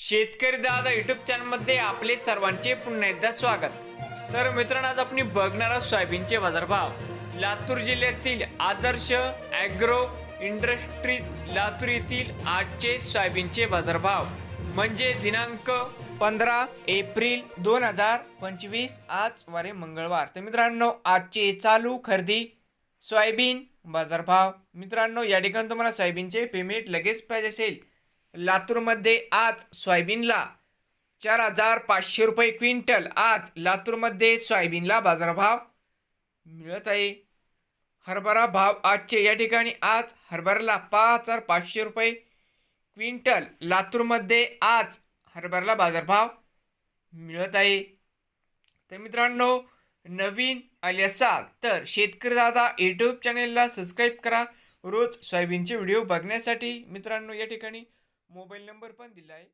शेतकरी दादा युट्यूब चॅनलमध्ये आपले सर्वांचे पुन्हा एकदा स्वागत. तर मित्रांनो आज आपण बघणार आहोत सोयाबीनचे बाजारभाव. लातूर जिल्ह्यातील आदर्श ॲग्रो इंडस्ट्रीज लातूर येथील आजचे सोयाबीनचे बाजारभाव. म्हणजे दिनांक पंधरा एप्रिल दोन हजार पंचवीस आज वारे मंगळवार. तर मित्रांनो आजचे चालू खरेदी सोयाबीन बाजारभाव. मित्रांनो या ठिकाणी तुम्हाला सोयाबीनचे पेमेंट लगेच पाहिजे असेल. लातूरमध्ये आज सोयाबीनला चार हजार पाचशे रुपये क्विंटल. आज लातूरमध्ये सोयाबीनला बाजारभाव मिळत आहे. हरभरा भाव आजचे या ठिकाणी आज हरभऱ्याला पाच हजार पाचशे रुपये क्विंटल. लातूरमध्ये आज हरभऱ्याला बाजारभाव मिळत आहे. तर मित्रांनो नवीन आले असाल तर शेतकरी दादा यूट्यूब चॅनेलला सबस्क्राईब करा. रोज सोयाबीनचे व्हिडिओ बघण्यासाठी मित्रांनो या ठिकाणी मोबाईल नंबर पण दिला आहे